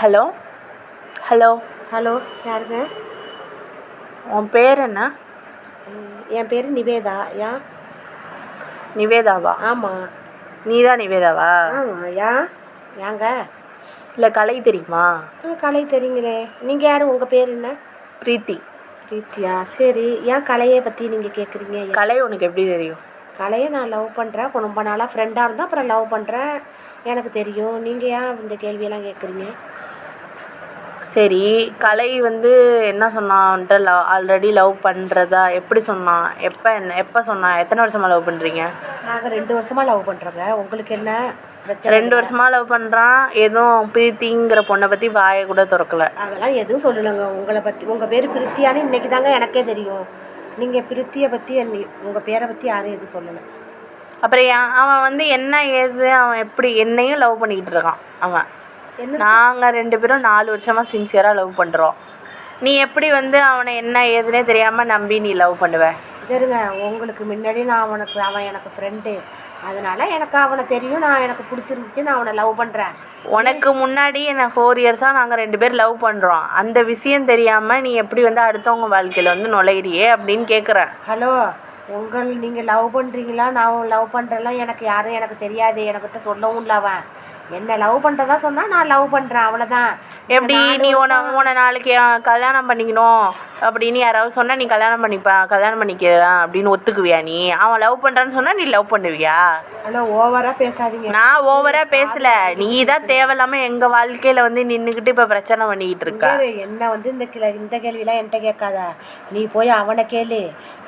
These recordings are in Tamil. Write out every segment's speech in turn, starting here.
ஹலோ? ஹலோ? ஹலோ யாருங்க? உன் பேர் என்ன? என் பேர் நிவேதா யா? நிவேதாவா? ஆமாம் நீ தான் நிவேதாவா? ஆமாம் யா? யாங்க? இல்லை கலை தெரியுமா? கலை தெரியுங்களே. நீங்கள் யார்? உங்கள் பேர் என்ன? பிரீத்தி. பிரீத்தியா? சரி. ஏன் கலையை பற்றி நீங்கள் கேட்குறீங்க கலை உனக்கு எப்படி தெரியும்? கலையை நான் லவ் பண்ணுறேன் ரொம்ப நாளாக ஃப்ரெண்டாக இருந்தால் அப்புறம் லவ் பண்ணுறேன் எனக்கு தெரியும். நீங்கள் ஏன் இந்த கேள்வியெல்லாம் கேட்குறீங்க சரி கலை வந்து என்ன சொன்னான்ட்டு லவ் ஆல்ரெடி லவ் பண்ணுறதா எப்படி சொன்னான்? எப்போ என்ன எப்போ சொன்னான்? எத்தனை வருஷமாக லவ் பண்ணுறீங்க நாங்கள் ரெண்டு வருஷமாக லவ் பண்ணுறோங்க உங்களுக்கு என்ன பிரச்சனை? ரெண்டு வருஷமாக லவ் பண்ணுறான் எதுவும் பிரீத்திங்கிற பொண்ணை பற்றி வாயை கூட திறக்கல. அதெல்லாம் எதுவும் சொல்லலைங்க. உங்களை பற்றி உங்கள் பேர் பிரித்தியான்னு இன்னைக்கு தாங்க எனக்கே தெரியும். நீங்கள் பிரித்தியை பற்றி உங்கள் பேரை பற்றி யாரும் எதுவும் சொல்லலை. அப்புறம் அவன் வந்து என்ன ஏது அவன் எப்படி என்னையும் லவ் பண்ணிக்கிட்டு இருக்கான் அவன். நாங்கள் ரெண்டு பேரும் நாலு வருஷமாக சின்சியராக லவ் பண்ணுறோம் நீ எப்படி வந்து அவனை என்ன ஏதுனே தெரியாமல் நம்பி நீ லவ் பண்ணுவ? தெரியுங்க உங்களுக்கு முன்னாடி நான் அவனுக்கு அவன் எனக்கு ஃப்ரெண்டு அதனால எனக்கு அவனை தெரியும் நான் எனக்கு பிடிச்சிருந்துச்சு நான் அவனை லவ் பண்ணுறேன் உனக்கு முன்னாடி என்ன ஃபோர் இயர்ஸாக நாங்கள் ரெண்டு பேர் லவ் பண்ணுறோம் அந்த விஷயம் தெரியாமல் நீ எப்படி வந்து அடுத்தவங்க வாழ்க்கையில் வந்து நுழையிறியே அப்படின்னு கேட்குறேன் ஹலோ உங்கள் நீங்கள் லவ் பண்ணுறீங்களா நான் லவ் பண்ணுறலாம் எனக்கு யாரும் எனக்கு தெரியாது. எனக்கிட்ட சொல்லவும் இல்லை அவன். என்ன லவ் பண்ணுறதா சொன்னால் நான் லவ் பண்ணுறேன் அவ்வளோதான் எப்படி நீ உன உன நாளைக்கு கல்யாணம் பண்ணிக்கணும்? அப்படின்னு யாராவது சொன்னால் நீ கல்யாணம் பண்ணிப்ப கல்யாணம் பண்ணிக்கிறேன் அப்படின்னு ஒத்துக்குவியா நீ? அவன் லவ் பண்ணுறான்னு சொன்னால் நீ லவ் பண்ணுவியா? ஹலோ ஓவராக பேசாதீங்க. நான் ஓவராக பேசல. நீ தான் தேவையில்லாமல் எங்கள் வாழ்க்கையில் வந்து நின்றுக்கிட்டு இப்போ பிரச்சனை பண்ணிக்கிட்டு இருக்க? என்ன வந்து இந்த கிள இந்த கேள்விலாம் என்கிட்ட கேட்காத. நீ போய் அவனை கேளு.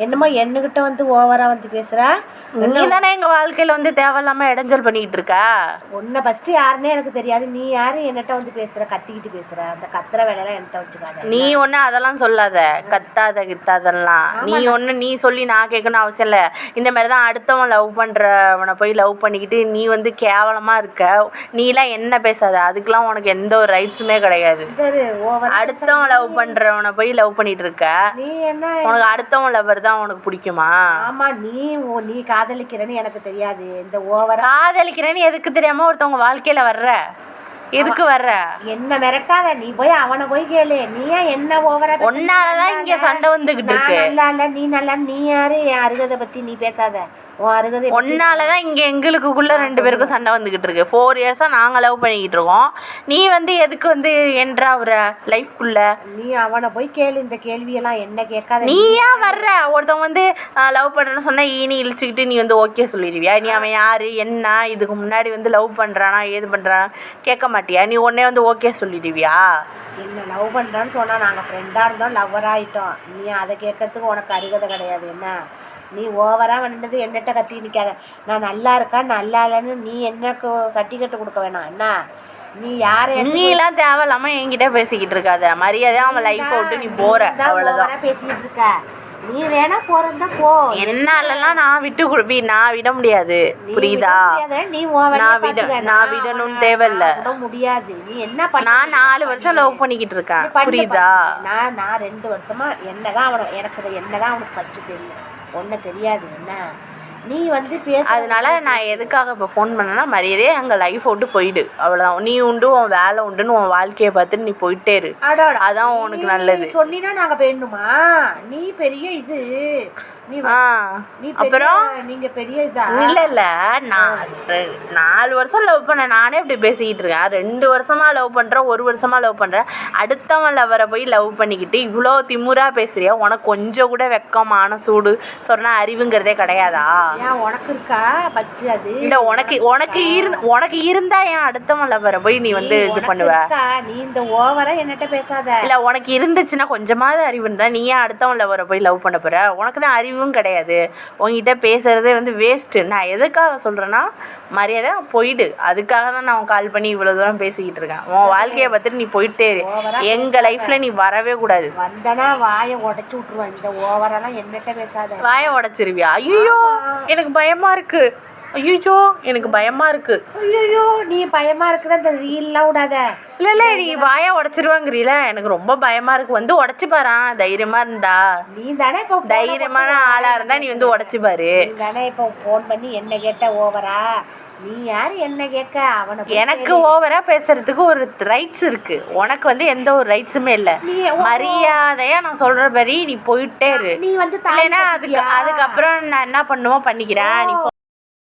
என்னமோ என்னகிட்ட வந்து ஓவரா வந்து பேசுற. நீ தானே எங்கள் வாழ்க்கையில் வந்து தேவையில்லாமல் இடைஞ்சல் பண்ணிக்கிட்டு இருக்க? உன்னை ஃபஸ்ட்டு யாருன்னே எனக்கு தெரியாது. நீ யாரு என்னட்ட வந்து பேசுற கத்திக்கிட்டு பேசுற? அந்த கத்துற வேலையெல்லாம் என்கிட்ட வச்சுக்காத. நீ ஒன்று அதெல்லாம் சொல்லாத. கத்தாத கித்தாதெல்லாம். நீ ஒன்று நீ சொல்லி நான் கேட்கணும் அவசியம் இல்லை. இந்த மாதிரி தான் அடுத்தவன் லவ் பண்ணுறவனை போய் லவ் பண்ணிக்கிட்டு நீ வந்து கேவலமாக இருக்க. நீலாம் என்ன பேசாத. அதுக்கெலாம் உனக்கு எந்த ஒரு ரைட்ஸுமே கிடையாது. அடுத்தவன் லவ் பண்ணுறவனை போய் லவ் பண்ணிட்டு இருக்க. நீ என்ன உனக்கு அடுத்தவன் லவ்வர் தான் உனக்கு பிடிக்குமா? ஆமா நீ நீ காதலிக்கிறேன்னு எனக்கு தெரியாது. இந்த ஓவரா காதலிக்கிறேன்னு எதுக்கு தெரியாமல் ஒருத்தவங்க வாழ்க்கையில் வர்ற? எதுக்கு வர்ற? என்ன மிரட்டாத? நீ போய் அவனை போய் கேளு. நீ ஏன் என்ன ஓவரா பேசுற? உன்னாலதான் இங்க சண்டை வந்துகிட்டு இருக்கு. நல்லா இல்ல நீ நல்லா நீ யாரு? என் அருகதை பத்தி நீ பேசாத. உன் அருகதை பத்தி- ஒன்னால தான் இங்கே எங்களுக்குள்ள ரெண்டு பேருக்கும் சண்டை வந்துக்கிட்டு இருக்கு. ஃபோர் இயர்ஸாக நாங்கள் லவ் பண்ணிக்கிட்டு இருக்கோம். நீ வந்து எதுக்கு வந்து என்ட்ராவுற லைஃப்குள்ள நீ அவனை போய் கேளு. இந்த கேள்வியெல்லாம் என்ன கேட்காத? நீ ஏன் வர்ற? ஒருத்தவங்க வந்து லவ் பண்ணுறேன்னு சொன்னால் ஈனி இழிச்சுக்கிட்டு நீ வந்து ஓகே சொல்லிடுவியா? நீ அவன் யாரு? என்ன? இதுக்கு முன்னாடி வந்து லவ் பண்ணுறானா ஏது பண்ணுறானா கேட்க மாட்டியா? நீ உடனே வந்து ஓகே சொல்லிடுவியா? என்ன லவ் பண்ணுறான்னு சொன்னால் நாங்கள் ஃப்ரெண்டாக இருந்தோம் லவ்வர் ஆகிட்டோம் நீ அதை கேட்கறதுக்கு உனக்கு அருகதை கிடையாது என்ன? நீ ஓவராக வந்தது என்னட்ட கத்தி நிற்காத நான் நல்லா இருக்கேன் நல்லா இல்லைன்னு நீ எனக்கு சர்டிஃபிகேட் கொடுக்க வேணாம் என்ன? நீ யாரை நீலாம் தேவையில்லாமல் என்கிட்ட பேசிக்கிட்டு இருக்காத. மரியாதையாக அவன் லைஃப்பை விட்டு நீ போகிற அவ்வளோதான் பேசிக்கிட்டு இருக்க. நீ வேணா போறதா போ. என்னாலலாம் நான் விட்டு கொடுப்பி நான் விட முடியாது. புரியுதா? நீ நான் விட. நான் விடணும்னு தேவையில்ல. முடியாது. நீ என்ன பண்ண நான் நாலு வருஷம் லவ் பண்ணிக்கிட்டு இருக்கேன் புரியுதா. நான் நான் ரெண்டு வருஷமா என்னதான் அவனை எனக்கு என்னதான் அவனுக்கு ஃபர்ஸ்ட் தெரியும். ஒன்றை தெரியாது. என்ன? நீ வந்து பேச. அதனால நான் எதுக்காக இப்போ ஃபோன் பண்ணேன்னா மரியாதையே அங்கே லைஃப் விட்டு போயிடு. அவ்வளோதான் நீ உண்டு உன் வேலை உண்டுன்னு உன் வாழ்க்கையை பார்த்துட்டு நீ போயிட்டே இரு. அதான் உனக்கு நல்லது. சொல்லினா நாங்க போயிடணுமா நீ பெரிய இது. ஆ அப்புறம் பெரிய நீங்க பெரிய இல்லை இல்லை நான் நாலு வருஷம் லவ் பண்ணேன் நானே இப்படி பேசிக்கிட்டு இருக்கேன். ரெண்டு வருஷமா லவ் பண்ணுறேன் ஒரு வருஷமா லவ் பண்ணுறேன் அடுத்தவன் லவரை போய் லவ் பண்ணிக்கிட்டு இவ்வளோ திமுறா பேசுறியா? உனக்கு கொஞ்சம் கூட வெக்கமான சூடு சொன்ன அறிவுங்கிறதே கிடையாதா? உனக்கு இருக்கா? ஃபர்ஸ்ட் அது. இல்லை உனக்கு உனக்கு இரு உனக்கு இருந்தா ஏன் அடுத்தவன் லவரை போய் நீ வந்து இது பண்ணுவ? நீ இந்த ஓவரா என்னட்ட பேசாத. இல்லை உனக்கு இருந்துச்சுன்னா கொஞ்சமாவது அறிவு இருந்தால் நீ ஏன் அடுத்தவன் லவரை போய் லவ் பண்ண போற? உனக்கு தான் அறிவும் கிடையாது. உன்கிட்ட பேசுறதே வந்து வேஸ்ட்டு நான் எதுக்காக சொல்கிறேன்னா மரியாதை போயிடு. அதுக்காக தான் நான் கால் பண்ணி இவ்வளோ தூரம் பேசிக்கிட்டு இருக்கேன். உன் வாழ்க்கையை பார்த்துட்டு நீ போயிட்டே இரு. எங்கள் லைஃப்பில் நீ வரவே கூடாது. வந்தனா வாயை உடைச்சு விட்டுருவான். இந்த ஓவரெல்லாம் என்னட்ட பேசாத? வாயை உடச்சிருவியா? ஐயோ எனக்கு பயமாக இருக்கு. ஐயோ எனக்கு பயமா இருக்கு. ஐயோ நீ பயமா இருக்கிற இந்த ரீல்லாம் விடாத. இல்ல இல்ல நீ வாயை உடச்சிருவாங்கிறீல. எனக்கு ரொம்ப பயமா இருக்கு. வந்து உடச்சு பாறான் தைரியமா இருந்தா. நீ தானே இப்போ தைரியமான ஆளா இருந்தா நீ வந்து உடச்சு பாரு. நீ தானே இப்போ ஃபோன் பண்ணி என்ன கேட்ட ஓவரா? நீ யார் என்ன கேட்க? அவனை போய் எனக்கு ஓவரா பேசுறதுக்கு ஒரு ரைட்ஸ் இருக்கு. உனக்கு வந்து எந்த ஒரு ரைட்ஸுமே இல்ல. மரியாதையா நான் சொல்ற மாதிரி நீ போயிட்டே இரு. நீ வந்து இல்லைன்னா அதுக்கு? அதுக்கப்புறம் நான் என்ன பண்ணுமோ பண்ணிக்கிறேன். நீ